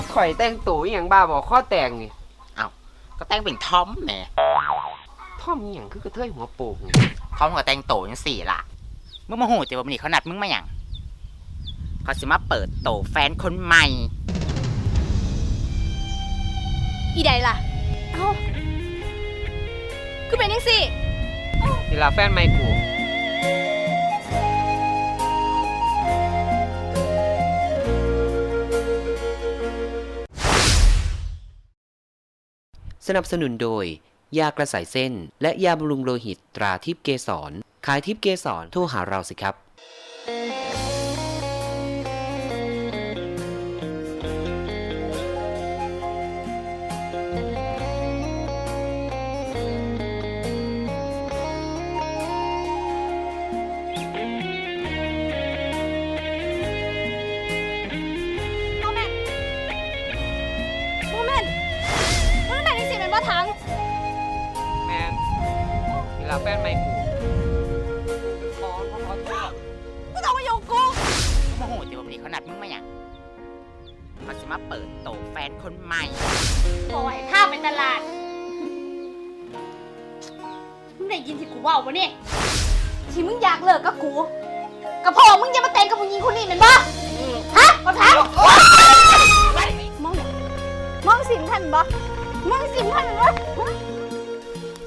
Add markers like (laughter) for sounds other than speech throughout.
จับข่อยแต่งตัวอหย่างบ้าบอกข้อแต่งนี่ก็แต่งเป็นทอมแหมท่อมอหย่างคือกระเทยหัวโปกนี่ทอมก็แต่งโตจังสี่ล่ะมึงมาหูแต่ว่ามันนี่เขานัดมึงมาอย่างเขาสิมาเปิดโตแฟนคนใหม่ อีใดล่ะ เอ้าคือเป็นยังสิ นี่ละแฟนไม่กู สนับสนุนโดย ยากระสายเส้น และยาบำรุงโลหิตตราทิพเกสร ขายทิพเกสรโทรหาเราสิครับ ตลาดมึงได้ยินที่กูเว่าปะเนี่ยที่มึงอยากเลิกกับกูกับพ่อมึงจะมาแต่งกับผู้หญิงคนนี้เป็นบ่ฮะมาถามมองมองสิมทันบ่มองสิมทันบ่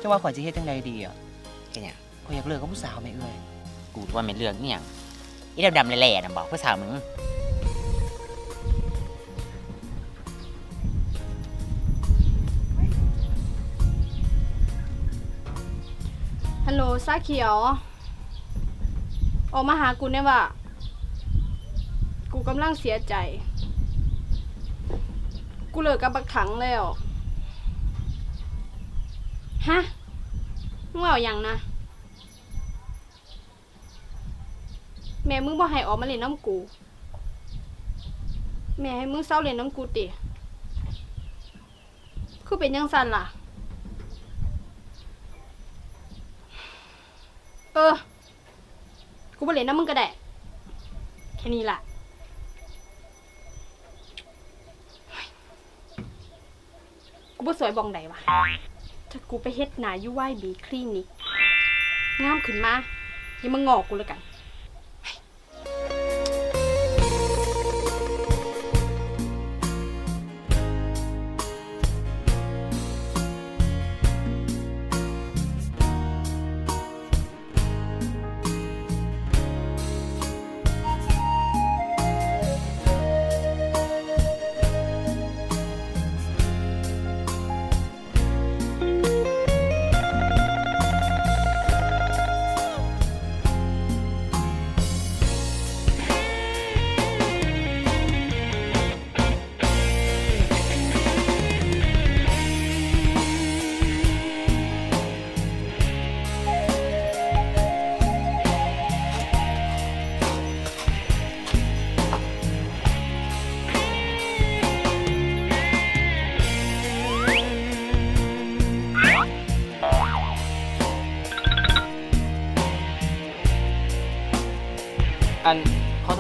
จะว่าข่อยจะเฮ็ดจังใดดีอะแค่เนี้ยข่อยอยากเลิกกับผู้สาวแม่เอ้ยกูว่าเป็นเรื่องเนี่ยงอีดำๆแหล่ๆน่ะบอกผู้สาวมึง ฮัลโหลซาเขียว ออกมาหากูเนี่ยว่ากูกำลังเสียใจ กูเลิกกับบักถังแล้ว ฮะมึงเอาอย่างนะ แม่มึงบ่ให้ออกมาเล่นน้ำกู แม่ให้มึงเศร้าเล่นน้ำกูติ คือเป็นยังสันล่ะ เออ กูบ่เล่นนะมึงก็ได้ แค่นี้ล่ะ กูบ่สวยบองใดวะ ถ้ากูไปเฮ็ดหนาอยู่ไหวบีคลินิกงามขึ้นมาอย่ามางอกกูแล้วกัน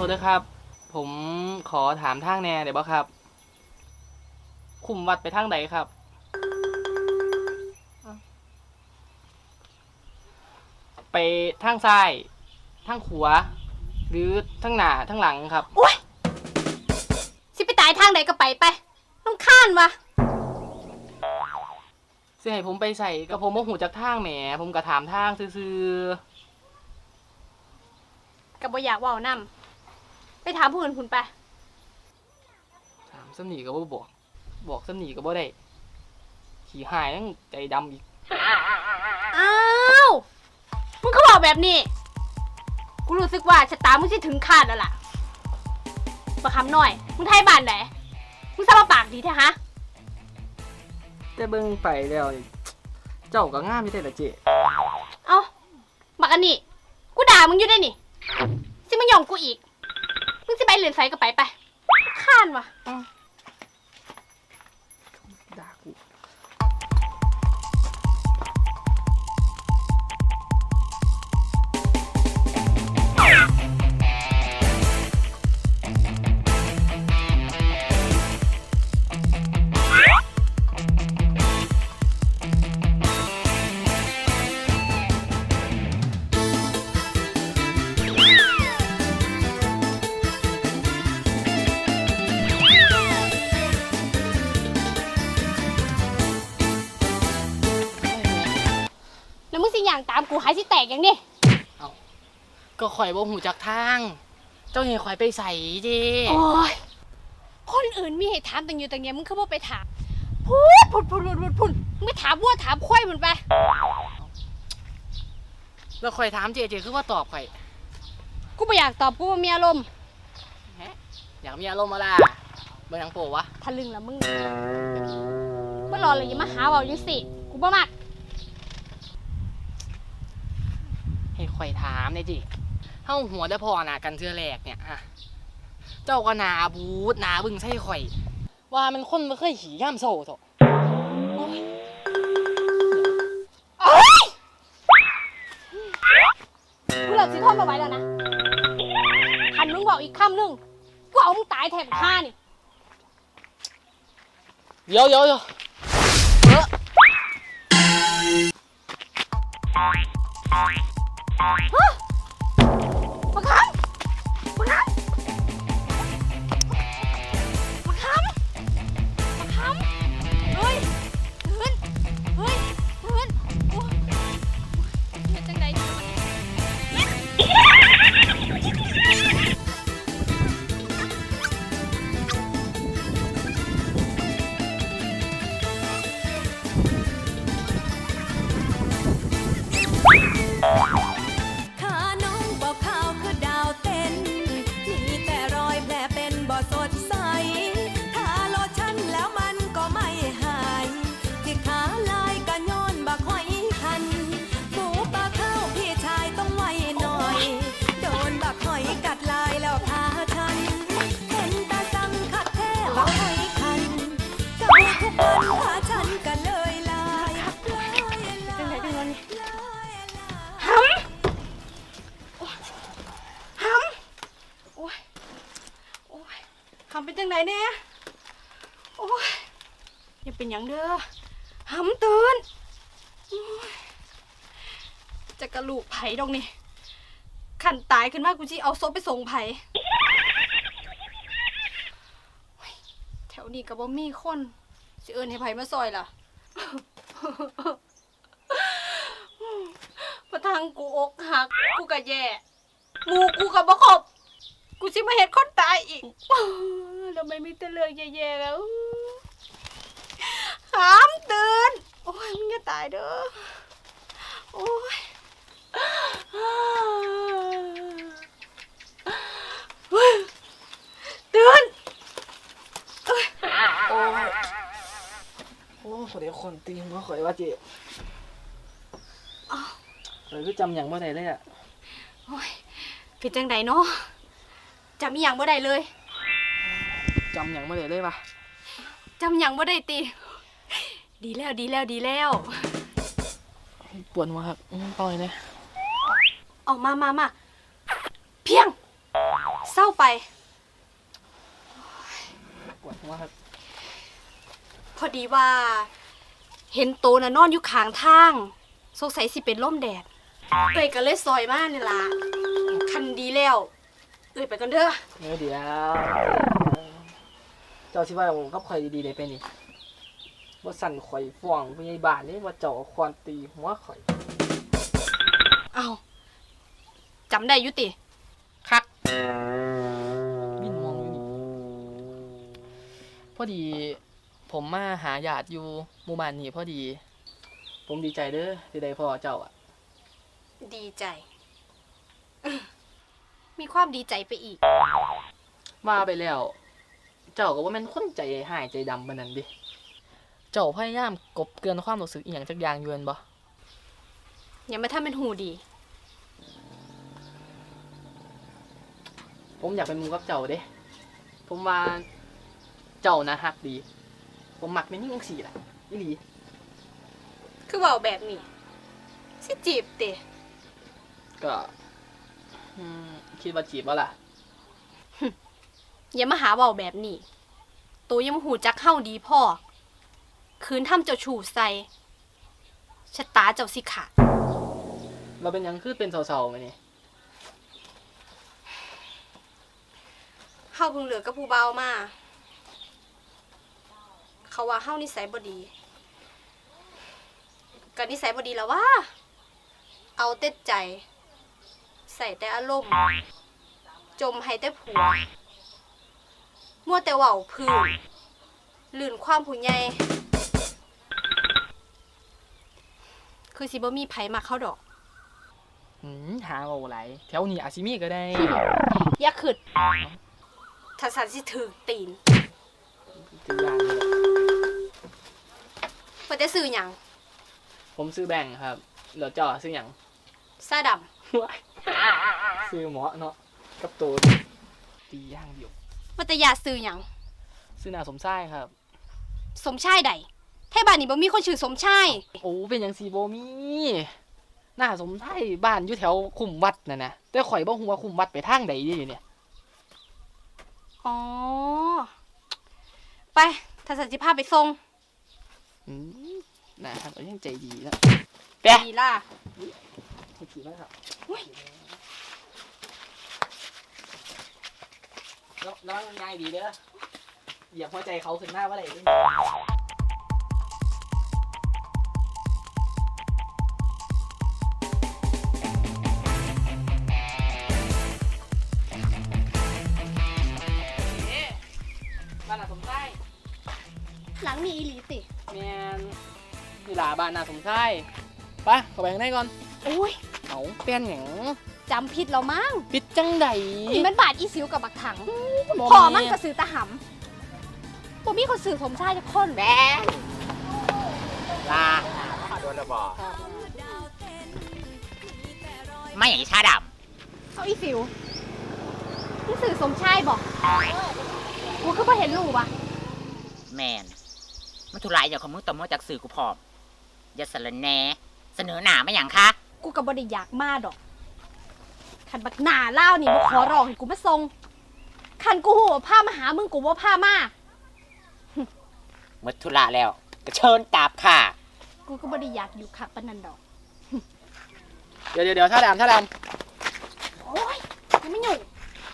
ษด้วยครับ ผมขอถามทางแหน่เดี๋ยวบ่ครับ คุมวัดไปทางใดครับอ้าวไปทางซ้ายทางขวาหรือทางหน้าทางหลังครับ โอ๊ยสิไปตายทางใดก็ไปไปต้องข้านวะสิให้ผมไปใส่กับผมโมหูจากทางแหม ผมก็ถามทางซื่อกับบ่อยากเว่านำ ไปถามผู้อื่นคุณไปๆถามสำนีก็บ่บอก บอกสำนีก็บ่ได้ ขี่หายนั่งใจดำอีก อ้าว มึงเขาบอกแบบนี้ กูรู้สึกว่าชะตามึงสิถึงคาดแล้วล่ะประคำหน่อย มึงไทยบ้านไหน มึงสมาปากดีแท้ฮะ แต่เบิ่งไปแล้วนี่เจ้าก็งามอยู่แต่ละเจเอ้าบักอันนี้กูด่ามึงอยู่ได้นี่สิมึงยอมกูอีก มึงจะไปเหรียญไซก็ไปไปข้านวะ อย่างตามกูหายสิแตกอย่างนี้ก็ข่อยบ่หูจักทาง เจ้าเห็นข่อยไปใส่เจโอ้ยคนอื่นมีเหตุถามต่างอยู่ต่างเงี้ยมึงคือบ่ไปถามพูดพูดพูดพูดพูดพูดมึงไปถามวัวถามควายมันไป แล้วข่อยถามเจเจคือว่าตอบข่อย กูไม่อยากตอบกูว่ามีอารมณ์อยากมีอารมณ์มาล่ะเบิ่งหนังโปวะทะลึงละมึงเมื่อรอเลยอย่ามาหาเบาจังสิกูบ่มัก ให้ ข่อยถามเลยจิเฮาหัวได้พอน่ะกันเทื่อแรกเนี่ยฮะเจ้าก็หนาบูดหนาบึ้งใส่ข่อย ว่ามันคนบ่เคยขี่ย่ามโซ่โถกูเลิกสิทนมาไว้แล้วนะคันมึงบอกอีกคำหนึงกูเอามึงตายแทนข้านี่เดี๋ยวเดี๋ยวเดี๋ยวเออ (gasps) Huh? เป็นอย่างเด้อหำตื่นจะกระลูกไผ่ดอกนี่ขันตายขึ้นมากูจีเอาศพไปส่งไผ่แถวนี้ก็บ่มีคนสิเอิญให้ไผ่มาซอยล่ะพอทางกูอกหักกูก็แย่หมูกูก็บ่ครบกูสิมาเฮ็ดคนตายอีกทำไม่มีแต่เรื่องแย่ๆแล้ว หามตื่น โอ้ยมึงอย่าตายเด้อ โอ้ยเตื่นโอ้ยโอ้ขอเดี๋ยวคนตีหัวข่อยว่าเจข่อยคือจำอย่างบ่ได้เลยอะโอ้ยผิดจังใดเนาะจำอหย่างบ่ได้เลยจำอย่างบ่ได้เลยปะจำหยังบ่ได้ติ ดีแล้วดีแล้วดีแล้ว ปวดหัวครับอืมปล่อยนะออกมามามาเพียง เศร้าไป ปวดหัวครับ พอดีว่า เห็นโตน่ะนอนอยู่ข้างทาง สงสัยสิเป็นล่มแดด เอ้ยก็เลยซอยมานี่ล่ะ คันดีแล้ว เอ้ยไปกันเด้อ เดี๋ยวเดี๋ยวเจ้าสิว่าผมกับข่อยดีๆได้ไปนี่ ว่าสั่นข่อยฟ้องผู้ใหญ่บ้านนี่ว่าเจ้าเอาควานตีหัวข่อย เอาจำได้อยุติ คักบินมองอยู่นี่พอดี ผมมาหาญาติอยู่หมู่บ้านนี้พอดี ผมดีใจเด้อที่ได้พ่อเจ้าอะ ดีใจ มีความดีใจไปอีก ว่าไปแล้ว เจ้าก็ว่าแมันคนใจหายใจดำปานนั้นดิ เจ้าพยายามกบเกินความรู้สึกอีหยังจักอย่างอยแม่นบ่อย่ามาทำเป็นหูดี ผมอยากเป็นหมูกับเจ้าเด้ ผมว่าเจ้านะฮักดี ผมมักเป็นยิ่งสี่แหละอีหลีคือเว่าแบบนี้สิจีบติก็อืมคิดว่าจีบว่าล่ะ อย่ามาหาเบาแบบนี้ ตัวยังมาหูจักเข้าดีพ่อ คืนทำเจ้าชู้ใส่ชะตาเจ้าสิขาดเราเป็นหยังคือเป็นเสาๆไหมนี่เฮาเพิ่งเหลือกับผู้เบามา เขาว่าเฮานิสัยบ่ดีก็นิสัยบ่ดีแล้วว่า เอาแต่ใจ ใส่แต่อารมณ์ จมให้แต่ผัว มัวแต่เว้าพื้นลื่นความผู้ใหญ่ คือสิบ่มีไผมาเข้าดอก หืมหาเอาไหลแถวนี้อาซิมีก็ได้ อย่าขึ้นถ้าสันสิถือตีนคือยานนี่แหละเพิ่นได้ซื้อหยังผมซื้อแบ่งค์ครับเหลือจ่อซื้ออย่างซาดำว้ายซื้อหมอเนาะกับตัวตีย่างเดียววัตยาซื้อหยัง ซื้อหนาสมไส้ครับ สมชายใด แท่บ้านนี้บ่มีคนชื่อสมชายโอ้เป็นอย่างสีโบมีหน้าสมไส้บ้านอยู่แถวคุมวัดน่ะนะแต่ข่อยบ่ฮู้ว่าคุมวัดไปทางใดอยู่เนี่ยอ๋อ ไปถ้าสันสิพาไปส่งอืมนะครับเอายังใจดีนะดีล่ะขอบคุณมากครับอุ๊ยแล้วแล้วมันง่ายดีเด้อเหยียบหัวใจเขาขึ้นหน้าว่าอะไร ไส้หลังมีอีหลีติแมนนี่ลาบ้านนาสมไส้ไปเข้าไปข้างในก่อน โอ้ยเอาเป็นหยังจำผิดแล้วมั้งปิดจังใดนี่มันบาดอีสิวกับบักถังบ่พอมันก็ซื้อตะหำบ่มีคนซื้อสมชายจักคนแหวลามาโดนระบอครับไม่อย่างอีชาดเอาอีสิวมึงซื้อสมชายบอกกูก็บ่เห็นรูปอะำ แมนมันทุรายอย่างของมึงต่อมอจากสื่อกูพร้อม อย่าสารแหนเสนอหนาไม่อย่างคะกูก็บ่ได้อยากมาดอกคันบักหน้าเล่าวนี่บ่ขอร้องให้กูมาส่งคันกูหัวาพามาหามึงกูบ่พามา หมดธุระแล้ว ก็เชิญกลับค่ะ กูก็บ่ได้อยากอยู่คักปานนั้นดอก เดี๋ยวเดี๋ยวเดี๋ยวท่าดามท่าดามโอ้ยยังไม่หยุ่ง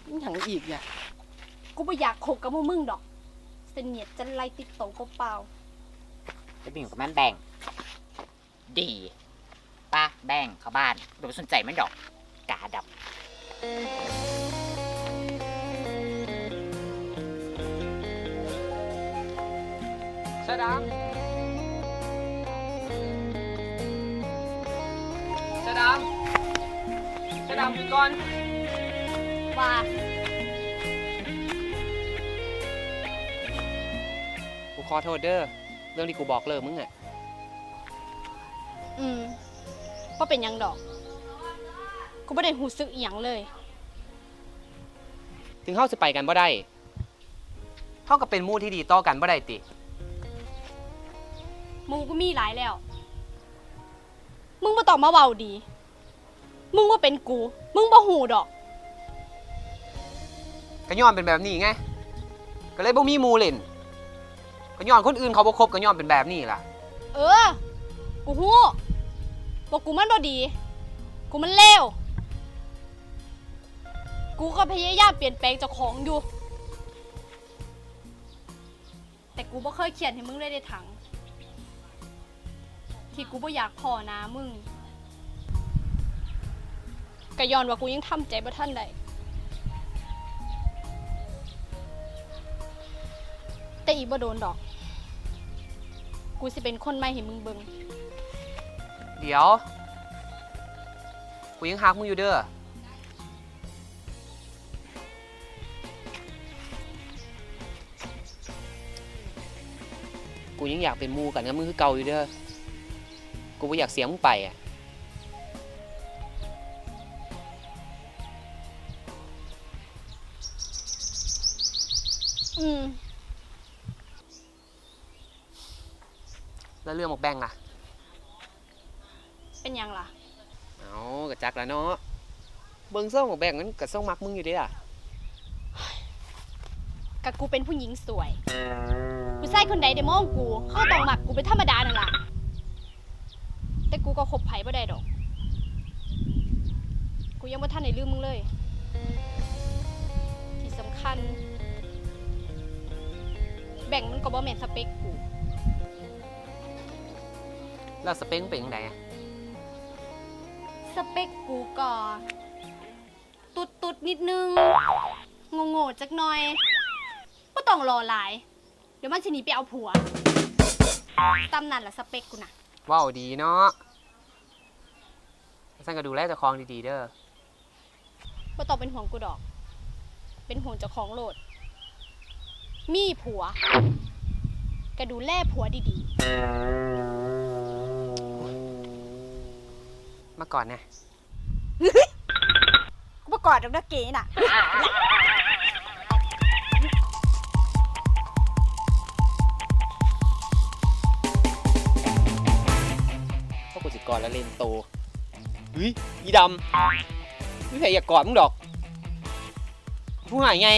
นี่ถังอีกเนี่ย กูบ่อยากคบกับพวกมึงดอก เสนียดจะไล่ติดโตวเปล่าจะไปอยู่กับแม่นแบ่งดีป้าแบ่งเข้าบ้านโดยไม่สนใจมันดอกกาดับชาดามชาดามชาดามหยุดก่อน ๆว่า ขอโทษเด้อเรื่องที่กูบอกเลิกมึงอะอืมบ่เป็นหยังดอก กูบ่ได้หูซึกอีหยังเลย ถึงเฮาสิไปกันบ่ได้เฮาก็เป็นหมู่ที่ดีต่อกันบ่ได้ติ มึงก็มีหลายแล้ว มึงบ่ต้องมาเว้าดี มึงว่าเป็นกู มึงบ่หูดอก ก็ย้อนเป็นแบบนี้ไง ก็เลยบ่มีหมู่เล่น ก็ย้อนคนอื่นเขาบ่คบก็ย้อนเป็นแบบนี้ล่ะ เออ กูฮู้ว่ากูมันบ่ดี กูมันเลว กูก็พยายามเปลี่ยนแปลงเจ้าของอยู่ แต่กูบ่เคยเขียนให้มึงเลยได้ถัง ที่กูบ่อยากพอหนามึงก็ย้อนว่ากูยังทำใจบ่ทันได้แต่อีบ่โดนดอก กูสิเป็นคนใหม่ให้มึงเบิงเดี๋ยว กูยังฮักมึงอยู่เด้อ กูยังอยากเป็นหมูกันกับมึงคือเก่าอยู่เด้อ กูบ่อยากเสียมึงไปอะ อืม แล้ว เรื่องหมกแบงล่ะ เป็นหยังล่ะ เอากระจักแล้วเนาะ เบิ่งซ่องหมกแบงมันก็ซ่องมักมึงอยู่เด้ล่ะกับกูเป็นผู้หญิงสวยผู้ชายคนใดได้มองกู เขาต้องหมักกูเป็นธรรมดานั่นล่ะ แต่กูก็คบไผบ่ได้ดอก กูยังบ่ทันได้ลืมมึงเลย ที่สำคัญ แบ่งมันก็บ่แม่นสเปคกู แล้วสเปคมึงเป็นยังไงอะสสเปคกูก็ตุดตุดๆนิดนึงงงๆจักหน่อยก็ต้องรอหลาย เดี๋ยวมันสิหนีไปเอาผัวตำนั่นละสเปคกูนะเว้าวดีเนาะสั่นก็ดูแลเจ้าของดีๆเด้อบ่ต้องเป็นห่วงกูดอก เป็นห่วงเจ้าของโลด มีผัว ก็ดูแลผัวดี มาก่อนนะๆกูประกอดกับนักเก๋น่ะ พวกกูสิกอดแล้วเล่นโตเฮ้ยอีดำไม่ใช่อยากกอดมึงดอกผู้หายไง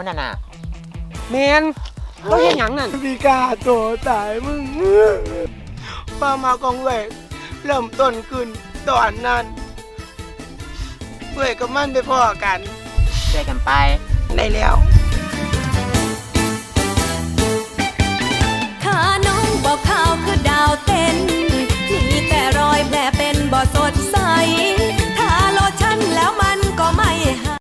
ันน่ะแมนเขาเห็นหยังนั่นพี่กาโตตายมึงป้ามากองเวยเริ่มต้นขึ้นตอนนั้นเวยกับมันไปพ่อกันช่วกันไป ได้แล้วขาน้องบอกข้าวคือดาวเต้นมีแต่รอยแผลเป็นบ่สน